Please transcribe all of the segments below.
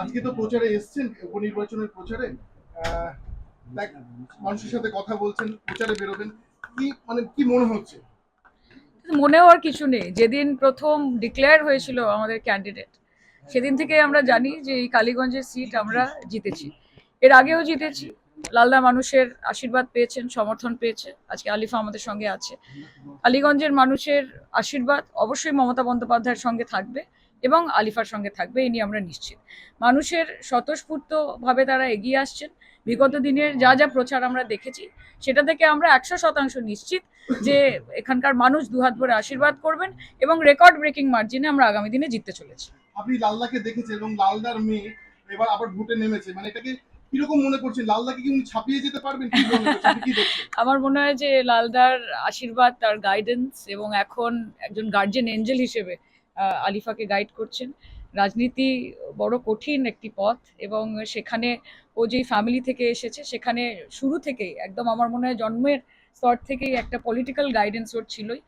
আজকে তো প্রচারে এসছেন, উপনির্বাচনের প্রচারে। মানুষের সাথে কথা বলছেন, প্রচারে বেরোবেন। কি মানে কি মনে হচ্ছে? কিছু নেই। যেদিন প্রথম ডিক্লেয়ার হয়েছিল আমাদের ক্যান্ডিডেট সেদিন থেকে আমরা জানি যে এই কালীগঞ্জের সিট আমরা জিতেছি। এর আগেও জিতেছি। লালদা মানুষের আশীর্বাদ পেয়েছেন, সমর্থন পেয়েছে আজকে আলিফা আমাদের সঙ্গে আছে। আলিগঞ্জের মানুষের আশীর্বাদ অবশ্যই মমতা বন্দ্যোপাধ্যায়ের সঙ্গে থাকবে এবং আলিফার সঙ্গে থাকবে এই নিয়ে আমরা নিশ্চিত। মানুষের স্বতঃস্ফূর্তভাবে তারা এগিয়ে আসছেন। বিগত দিনের যা যা প্রচার আমরা দেখেছি, সেটা থেকে আমরা একশো শতাংশ নিশ্চিত যে এখানকার মানুষ দুহাত ভরে আশীর্বাদ করবেন এবং রেকর্ড ব্রেকিং মার্জিনে আমরা আগামী দিনে জিততে চলেছি। আপনি লালদাকে দেখেছেন এবং লালদার মেয়ে এবার আবার ভোটে নেমেছে। মানে এটাকে কীরকম মনে করছেন? লালদাকে কি উনি ছাপিয়ে যেতে পারবেন? আমার মনে হয় যে লালদার আশীর্বাদ, তার গাইডেন্স এবং এখন একজন গার্জিয়ান এঞ্জেল হিসেবে আলিফাকে গাইড করছেন। রাজনীতি বড় কঠিন একটি পথ এবং সেখানে ও যেই ফ্যামিলি থেকে এসেছে, সেখানে শুরু থেকেই, একদম আমার মনে হয় জন্মের স্তর থেকেই একটা পলিটিক্যাল গাইডেন্স ওর ছিলই।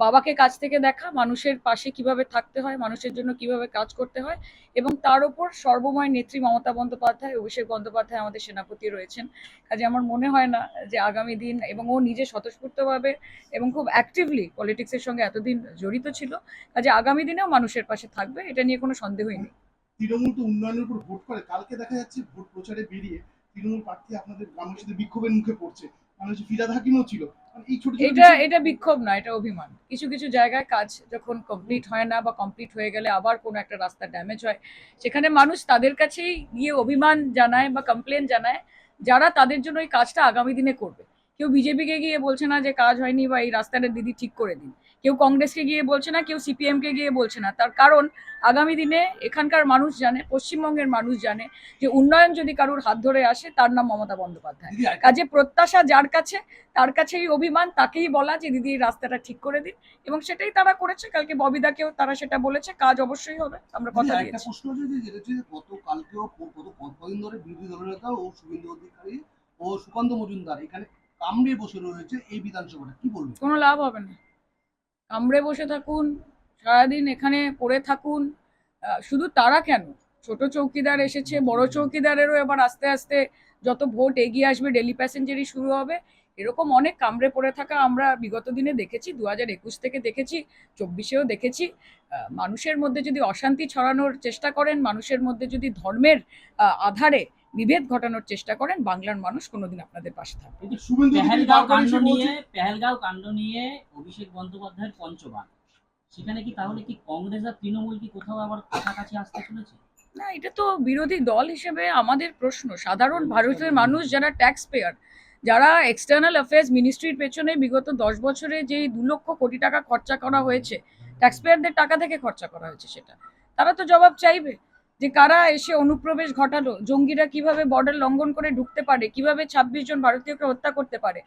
বাবাকে কাছ থেকে দেখা, মানুষের পাশে কীভাবে থাকতে হয়, মানুষের জন্য কীভাবে কাজ করতে হয় এবং তার ওপর সর্বময় নেত্রী মমতা বন্দ্যোপাধ্যায়, অভিষেক বন্দ্যোপাধ্যায় আমাদের সেনাপতি রয়েছেন। কাজে আমার মনে হয় না যে আগামী দিন এবং ও নিজে স্বতঃস্ফূর্তভাবে এবং খুব অ্যাক্টিভলি পলিটিক্সের সঙ্গে এতদিন জড়িত ছিল, কাজে আগামী দিনেও মানুষের পাশে থাকবে, এটা নিয়ে কোনো সন্দেহই নেই। তৃণমূল তো উন্নয়নের উপর ভোট করে, কালকে দেখা যাচ্ছে ভোট প্রচারে বেরিয়ে তৃণমূল প্রার্থী আপনাদের গ্রামের সাথে বিক্ষোভের মুখে পড়ছে। মানে হচ্ছে ফিরাদ হাকিমও ছিল। মানে এটা এটা বিক্ষোভ না এটা অভিমান। কিছু কিছু জায়গায় কাজ যখন কমপ্লিট হয় না বা কমপ্লিট হয়ে গেলে আবার কোনো একটা রাস্তা ড্যামেজ হয় সেখানে মানুষ তাদের কাছেই গিয়ে অভিমান জানায় বা কমপ্লেন জানায় যারা তাদের জন্য ওই কাজটা আগামী দিনে করবে। কেউ বিজেপিকে গিয়ে বলছে না যে কাজ হয়নি বা এই রাস্তাটা দিদি ঠিক করে দিন। কেউ কংগ্রেসকে গিয়ে বলছে না কেউ সিপিএমকে গিয়ে বলছে না। তার কারণ আগামী দিনে এখানকার মানুষ জানে পশ্চিমবঙ্গের মানুষ জানে যে উন্নয়ন যদি কারুর হাত ধরে আসে তার নাম মমতা বন্দ্যোপাধ্যায়। কাজে প্রত্যাশা যার কাছে তার কাছেই অভিমান তাকেই বলা যে দিদি এই রাস্তাটা ঠিক করে দিন এবং সেটাই তারা করেছে। কালকে ববিদাকেও তারা সেটা বলেছে কাজ অবশ্যই হবে আমরা কথা দিয়েছি। প্রশ্ন হচ্ছে যে গত কালকেও প- গত কদিন ধরে বিরোধী দলনেতা ও শুভেন্দু অধিকারী ও সুকান্ত মজুমদার এখানে কামড়ে বসে রয়েছে এই বিধানসভাটা, কি বলবেন? কোনো লাভ হবে না। কামড়ে বসে থাকুন, সারাদিন এখানে পড়ে থাকুন। শুধু তারা কেন? ছোট চৌকিদার এসেছে, বড় চৌকিদারেরও এবার আস্তে আস্তে যত ভোট এগিয়ে আসবে ডেলি প্যাসেঞ্জারই শুরু হবে। এরকম অনেক কামড়ে পড়ে থাকা আমরা বিগত দিনে দেখেছি দু হাজার একুশ থেকে দেখেছি, চব্বিশেও দেখেছি। মানুষের মধ্যে যদি অশান্তি ছড়ানোর চেষ্টা করেন, মানুষের মধ্যে যদি ধর্মের আধারে বিভেদ ঘটানোর চেষ্টা করেন বাংলার মানুষ কোনোদিন আপনাদের পাশে থাকবে পেহেলগাঁও কাণ্ড নিয়ে পেহেলগাঁও কাণ্ড নিয়ে অভিষেক বন্দ্যোপাধ্যায়ের পঞ্চবান সেখানে কি তাহলে কি কংগ্রেস আর তৃণমূল কি কোথাও আবার কাছাকাছি আসতে চলেছে? না এটা তো বিরোধী দল হিসেবে আমাদের প্রশ্ন। সাধারণ ভারতের মানুষ যারা ট্যাক্স পেয়ার যারা এক্সটার্নাল অ্যাফেয়ার্স মিনিস্ট্রির পেছনে বিগত দশ বছরে যেই দু লক্ষ কোটি টাকা খরচা করা হয়েছে ট্যাক্স পেয়ারদের টাকা থেকে খরচা করা হয়েছে সেটা। তারা তো জবাব চাইবে। যে কারা এসে অনুপ্রবেশ ঘটালো? জঙ্গিরা কীভাবে বর্ডার লঙ্ঘন করে ঢুকতে পারে? কীভাবে ছাব্বিশ জন ভারতীয়কে হত্যা করতে পারে?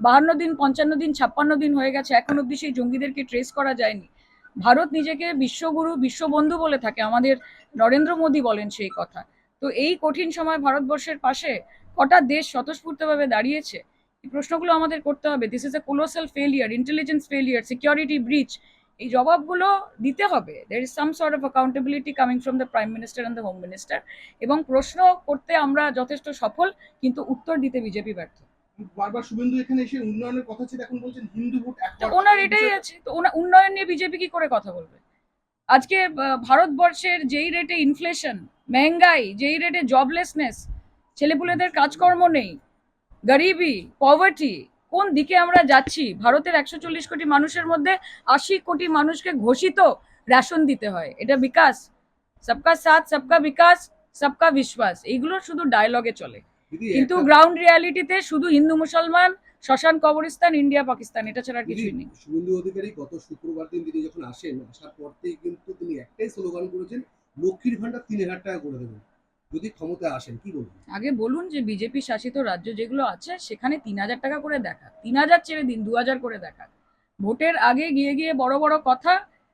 বাহান্ন দিন, পঞ্চান্ন দিন, ছাপ্পান্ন দিন হয়ে গেছে, এখন অব্দি সেই জঙ্গিদেরকে ট্রেস করা যায়নি। ভারত নিজেকে বিশ্বগুরু, বিশ্ববন্ধু বলে থাকে। আমাদের নরেন্দ্র মোদী বলেন সেই কথা। তো এই কঠিন সময় ভারতবর্ষের পাশে কটা দেশ স্বতঃস্ফূর্তভাবে দাঁড়িয়েছে? এই প্রশ্নগুলো আমাদের করতে হবে। This is a colossal failure intelligence failure security breach এই জবাবগুলো দিতে হবে। There is some sort of accountability coming from the prime minister and the home minister এবং প্রশ্ন করতে আমরা যথেষ্ট সফল কিন্তু উত্তর দিতে বিজেপি ব্যর্থ। বারবার শুভেন্দু এখানে এসে উন্নয়নের কথা ছিল এখন বলছেন হিন্দু ভোট ওনার এটাই আছে তো ওনার উন্নয়ন নিয়ে বিজেপি কি করে কথা বলবে? আজকে ভারতবর্ষের যেই রেটে ইনফ্লেশন মেহঙ্গাই যেই রেটে জবলেসনেস ছেলেপুলেদের কাজকর্ম নেই গরিবি পভার্টি কোন দিকে আমরা যাচ্ছি? ভারতের একশো চল্লিশ কোটি মানুষের মধ্যে আশি কোটি মানুষকে ঘোষিত রেশন দিতে হয়। এটা বিকাশ। সবকা সাথ সবকা বিকাশ সবকা বিশ্বাস। এইগুলো শুধু ডায়লগে চলে। কিন্তু গ্রাউন্ড রিয়ালিটিতে শুধু হিন্দু মুসলমান শ্মশান কবরস্থান ইন্ডিয়া পাকিস্তান এটা ছাড়া কিছুই নেই। শুভেন্দু অধিকারী গত শুক্রবার দিন তিনি যখন আসেন আসার পর থেকেই কিন্তু তিনি একটাই স্লোগান করেছেন লক্ষ্মীর ভান্ডার তিন হাজার টাকা করে দেবেন। যদি ক্ষমতায় আসেন, কি বলবেন? আগে বলুন যে বিজেপি শাসিত রাজ্য যেগুলো আছে, সেখানে তিন হাজার টাকা করে দেখা তিন হাজার ছেড়ে দিন, দু হাজার করে দেখা ভোটের আগে গিয়ে গিয়ে বড় বড় কথা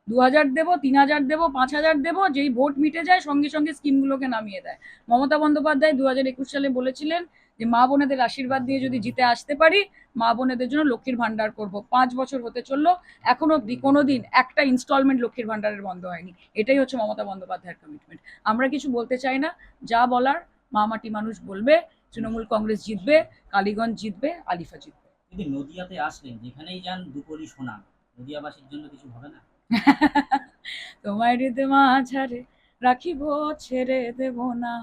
দু হাজার দেবো তিন হাজার দেবো পাঁচ হাজার দেবো, যেই ভোট মিটে যায় সঙ্গে সঙ্গে স্কিমগুলোকে নামিয়ে দেয়। মমতা বন্দ্যোপাধ্যায় দু হাজার একুশ সালে বলেছিলেন যে, মা বোনেদের আশীর্বাদ দিয়ে যদি জিতে আসতে পারি, মা বোনেদের জন্য লক্ষ্মীর ভান্ডার করব। পাঁচ বছর হতে চলল, এখনও অব্দি কোনো দিন একটা ইনস্টলমেন্ট লক্ষ্মীর ভান্ডারের বন্ধ হয়নি। এটাই হচ্ছে মমতা বন্দ্যোপাধ্যায়ের কমিটমেন্ট আমরা কিছু বলতে চাই না, যা বলার মা মাটি মানুষ বলবে, তৃণমূল কংগ্রেস জিতবে, কালীগঞ্জ জিতবে, আলিফা জিতবে। নদিয়াতে আসলেন, যেখানেই যান দুকলি সোনা। নদিয়াবাসীর জন্য কিছু হবে না? হৃদয় মা ছাড়ে রাখিব, ছেড়ে দেব না।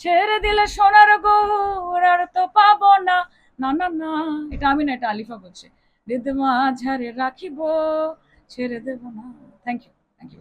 ছেড়ে দিলে সোনার গৌর আর তো পাবো না। না না না, এটা আমি না, এটা আলিফা বলছে। হৃদে মাঝারে রাখিব, ছেড়ে দেব না। Thank you thank you